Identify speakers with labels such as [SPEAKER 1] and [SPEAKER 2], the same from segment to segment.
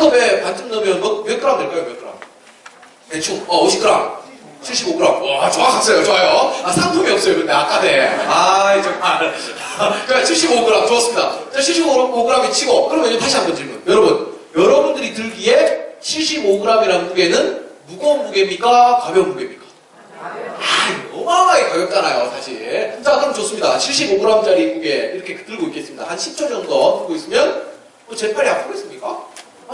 [SPEAKER 1] 컵에 반쯤 넣으면 몇, 몇 그램 될까요? 몇 그램? 대충 어 50g 75g 와 정확하세요. 좋아요. 아 상품이 없어요 근데 아까 네. 아 정말. 그러니까 75g 좋습니다. 자 75g이 치고 그러면 다시 한번 질문. 여러분 여러분들이 들기에 75g이라는 무게는 무거운 무게입니까? 가벼운 무게입니까? 아 어마어마하게 가볍잖아요 사실. 자 그럼 좋습니다. 75g짜리 무게 이렇게 들고 있겠습니다. 한 10초 정도 들고 있으면 뭐제 팔이 아프겠습니까?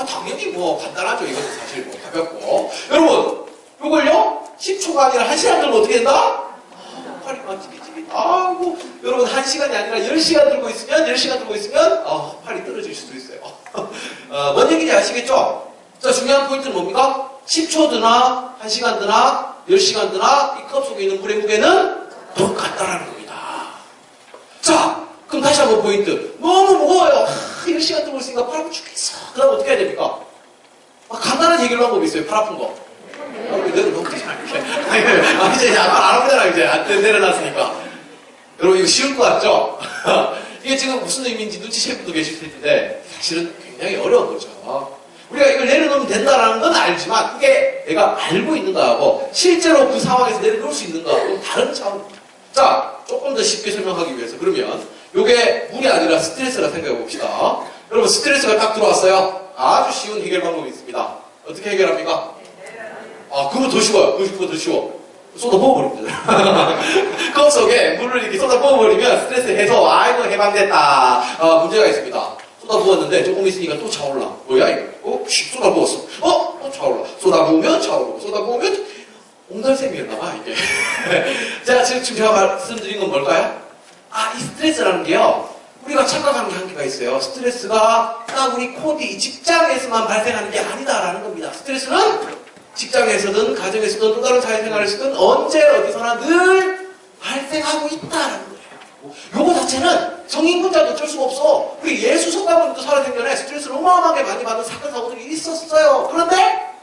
[SPEAKER 1] 아 당연히 뭐 간단하죠 이것은 사실 뭐 가볍고 여러분 이걸요 10초가 아니라 1시간 들면 어떻게 된다? 아, 팔이 막 찌릿찌릿 아이고 여러분 1시간이 아니라 10시간 들고 있으면 10시간 들고 있으면 어, 팔이 떨어질 수도 있어요 어, 뭔 얘기인지 아시겠죠? 자 중요한 포인트는 뭡니까? 10초 드나 1시간 드나 10시간 드나 이 컵 속에 있는 물의 무게는 똑같다라는 겁니다 자, 그럼 다시 한번 포인트. 너무 무거워요. 아, 10시간 들고 있으니까 팔 아프 죽겠어. 그 다음 어떻게 해야 됩니까? 아, 간단한 해결 방법이 있어요. 팔 아픈 거. 아, 우리 내려놓지 말게. 아, 이제 안 아프잖아, 이제. 안 내려놨으니까. 여러분, 이거 쉬울 것 같죠? 이게 지금 무슨 의미인지 눈치채는 분도 계실 텐데, 사실은 굉장히 어려운 거죠. 우리가 이걸 내려놓으면 된다라는 건 알지만, 그게 내가 알고 있는 거하고, 실제로 그 상황에서 내려놓을 수 있는 거하고 다른 차원입니다. 자, 조금 더 쉽게 설명하기 위해서 그러면 요게 물이 아니라 스트레스라 생각해 봅시다. 여러분 스트레스가 딱 들어왔어요. 아주 쉬운 해결 방법이 있습니다. 어떻게 해결합니까? 아, 그거 더 쉬워요. 그거 더 쉬워. 쏟아 부어버립니다. 컵 속에 물을 이렇게 쏟아 부어버리면 스트레스 해소, 아이고 해방됐다. 아, 문제가 있습니다. 쏟아 부었는데 조금 있으니까 또 차올라. 뭐야 이거? 어? 슉 쏟아 부었어. 어? 또 차올라. 쏟아 부으면 차오르고 쏟아 부으면 옹달샘이었나봐 이게. 자 지금 제가 말씀드린 건 뭘까요? 아 이 스트레스라는 게요. 우리가 착각하는 게 한계가 있어요. 스트레스가 딱 우리 코디 이 직장에서만 발생하는 게 아니다라는 겁니다. 스트레스는 직장에서든 가정에서든 또 다른 사회생활에서든 언제 어디서나 늘 발생하고 있다라는 거예요. 요거 자체는 성인군자도 어쩔 수가 없어. 우리 예수 성가분도 살아생전에 스트레스를 어마어마하게 많이 받는 사건 사고들이 있었어요. 그런데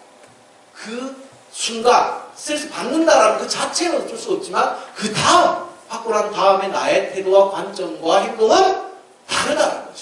[SPEAKER 1] 그 순간 스트레스 받는다라는 그 자체는 어쩔 수 없지만 그 다음 난 다음에 나의 태도와 관점과 행동은